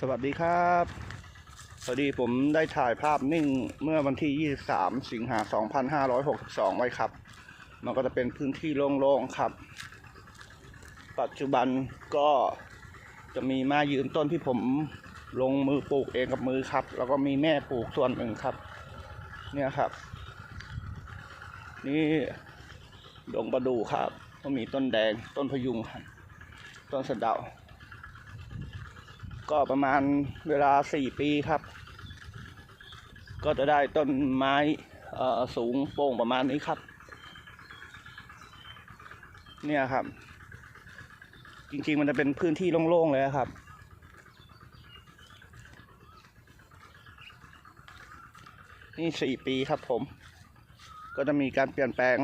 สวัสดีครับพอดีผมได้ถ่ายภาพนิ่งเมื่อวันที่ 23 สิงหา 2562 ไว้ครับ มันก็จะเป็นพื้นที่โล่งๆครับ ปัจจุบันก็จะมีม้ยืนต้นที่ผมลงมือปลูกเองกับมือครับ แล้วก็มีแม่ปลูกส่วนหนึ่งครับ เนี่ยครับ นี่ดงประดูครับ ก็มีต้นแดงต้นพยุงครับต้นสะเดา ก็ประมาณเวลาสี่ปีครับ ก็จะได้ต้นไม้สูงโป่งประมาณนี้ครับ เนี่ยครับ จริงๆมันจะเป็นพื้นที่โล่งๆเลยครับ นี่สี่ปีครับผม ก็จะมีการเปลี่ยนแปลง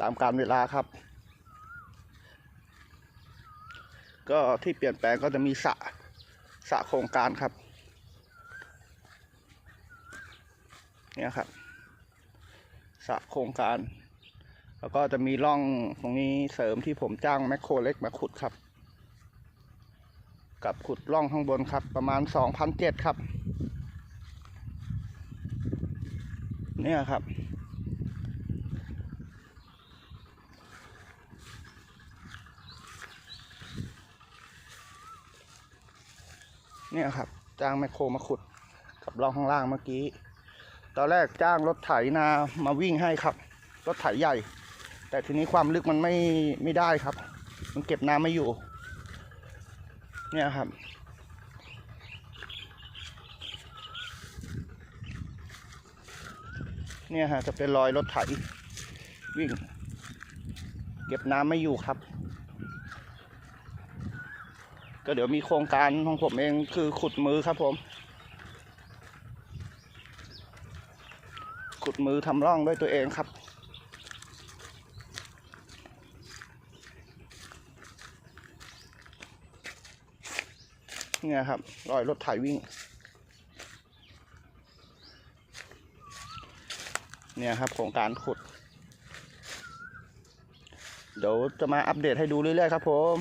ตามการเวลาครับ ก็ที่เปลี่ยนแปลงก็จะมีสระสระโครงการครับ เนี่ยครับสระโครงการ แล้วก็จะมีร่องตรงนี้เสริมที่ผมจ้างแมคโครเล็กมาขุดครับ กับขุดร่องข้างบนครับ ประมาณสองพันเจ็ดครับ เนี่ยครับ เนี่ยครับ จ้างแมคโครมาขุดกับร่องข้างล่างเมื่อกี้ ตอนแรกจ้างรถไถนามาวิ่งให้ครับ รถไถใหญ่ แต่ทีนี้ความลึกมันไม่ไม่ได้ครับ มันเก็บน้ำไม่อยู่ เนี่ยครับเนี่ยฮะจะเป็นรอยรถไถวิ่ง เก็บน้ำไม่อยู่ครับ ก็เดี๋ยวมีโครงการของผมเองคือขุดมือครับผม ขุดมือทำร่องด้วยตัวเองครับเนี่ยครับรอยรถไถวิ่ง เนี่ยครับโครงการขุด เดี๋ยวจะมาอัปเดตให้ดูเรื่อยๆครับผม